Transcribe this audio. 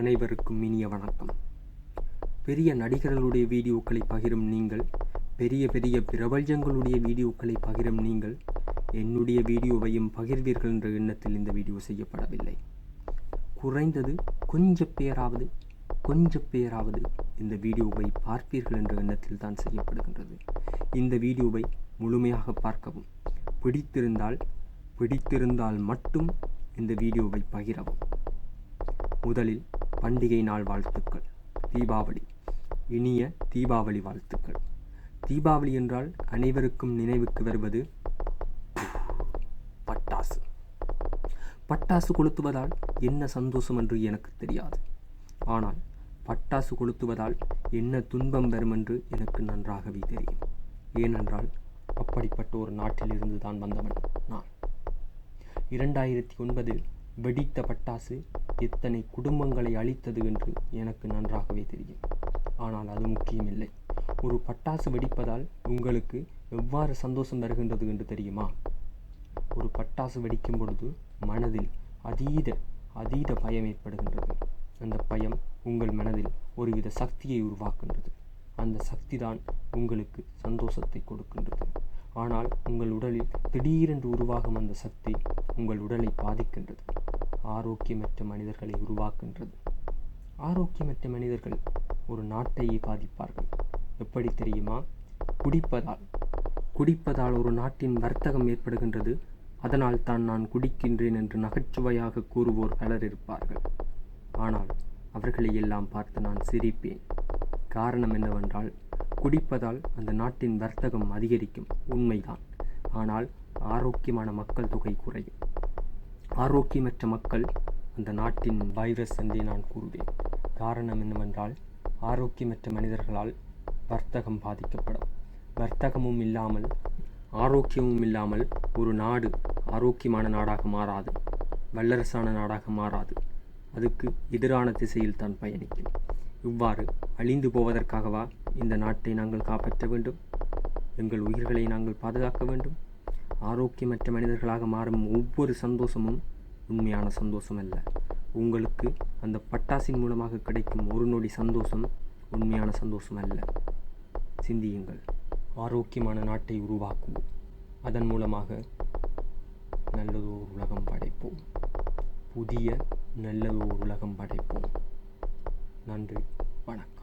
அனைவருக்கும் இனிய வணக்கம். பெரிய நடிகர்களுடைய வீடியோக்களை பகிரும் நீங்கள் பெரிய பெரிய பிரபஞ்சங்களுடைய வீடியோக்களை பகிரும் நீங்கள் என்னுடைய வீடியோவையும் பகிர்வீர்கள் என்ற எண்ணத்தில் இந்த வீடியோ செய்யப்படவில்லை. குறைந்தது கொஞ்ச பேராவது கொஞ்ச பேராவது இந்த வீடியோவை பார்ப்பீர்கள் என்ற எண்ணத்தில் தான் செய்யப்படுகின்றது. இந்த வீடியோவை முழுமையாக பார்க்கவும் பிடித்திருந்தால் பிடித்திருந்தால் மட்டும் இந்த வீடியோவை பகிரவும். முதலில் பண்டிகை நாள் வாழ்த்துக்கள். தீபாவளி. இனிய தீபாவளி வாழ்த்துக்கள். தீபாவளி என்றால் அனைவருக்கும் நினைவுக்கு வருவது பட்டாசு. பட்டாசு கொளுத்துவதால் என்ன சந்தோஷம் என்று எனக்கு தெரியாது. ஆனால் பட்டாசு கொளுத்துவதால் என்ன துன்பம் வரும் என்று எனக்கு நன்றாகவே தெரியும். ஏனென்றால் அப்படிப்பட்ட ஒரு நாட்டிலிருந்து தான் வந்தவன் நான். இரண்டாயிரத்தி ஒன்பதில் வெடித்த பட்டாசு எத்தனை குடும்பங்களை அழித்தது என்று எனக்கு நன்றாகவே தெரியும். ஆனால் அது முக்கியமில்லை. ஒரு பட்டாசு வெடிப்பதால் உங்களுக்கு எவ்வாறு சந்தோஷம் தருகின்றது என்று தெரியுமா? ஒரு பட்டாசு வெடிக்கும் பொழுது மனதில் அதீத அதீத பயம் ஏற்படுகின்றது. அந்த பயம் உங்கள் மனதில் ஒருவித சக்தியை உருவாக்குகின்றது. அந்த சக்தி தான் உங்களுக்கு சந்தோஷத்தை கொடுக்கின்றது. ஆனால் உங்கள் உடலில் திடீரென்று உருவாகும் அந்த சக்தி உங்கள் உடலை பாதிக்கின்றது. ஆரோக்கியமற்ற மனிதர்களை உருவாக்குகின்றது. ஆரோக்கியமற்ற மனிதர்கள் ஒரு நாட்டையே பாதிப்பார்கள் எப்படி தெரியுமா? குடிப்பதால். குடிப்பதால் ஒரு நாட்டின் வர்த்தகம் ஏற்படுகின்றது. அதனால் தான் நான் குடிக்கின்றேன் என்று நகைச்சுவையாக கூறுவோர் பலர் இருப்பார்கள். ஆனால் அவர்களை எல்லாம் பார்த்து நான் சிரிப்பேன். காரணம் என்னவென்றால் குடிப்பதால் அந்த நாட்டின் வர்த்தகம் அதிகரிக்கும். உண்மைதான். ஆனால் ஆரோக்கியமான மக்கள் தொகை குறையும். ஆரோக்கியமற்ற மக்கள் அந்த நாட்டின் வைரஸ் என்றே நான் கூறுவேன். காரணம் என்னவென்றால் ஆரோக்கியமற்ற மனிதர்களால் வர்த்தகம் பாதிக்கப்படும். வர்த்தகமும் இல்லாமல் ஆரோக்கியமும் இல்லாமல் ஒரு நாடு ஆரோக்கியமான நாடாக மாறாது வல்லரசான நாடாக மாறாது. அதுக்கு எதிரான திசையில் தான் பயணிக்கும். இவ்வாறு அழிந்து போவதற்காகவா இந்த நாட்டை நாங்கள் காப்பாற்ற வேண்டும்? எங்கள் உயிர்களை நாங்கள் பாதுகாக்க வேண்டும்? ஆரோக்கியமற்ற மனிதர்களாக மாறும் ஒவ்வொரு சந்தோஷமும் உண்மையான சந்தோஷம் அல்ல. உங்களுக்கு அந்த பட்டாசின் மூலமாக கிடைக்கும் ஒரு நொடி சந்தோஷம் உண்மையான சந்தோஷம் அல்ல. சிந்தியுங்கள். ஆரோக்கியமான நாட்டை உருவாக்குவோம் அதன் மூலமாக நல்லதோர் உலகம் படைப்போம். புதிய நல்லதோர் உலகம் படைப்போம். நன்றி. வணக்கம்.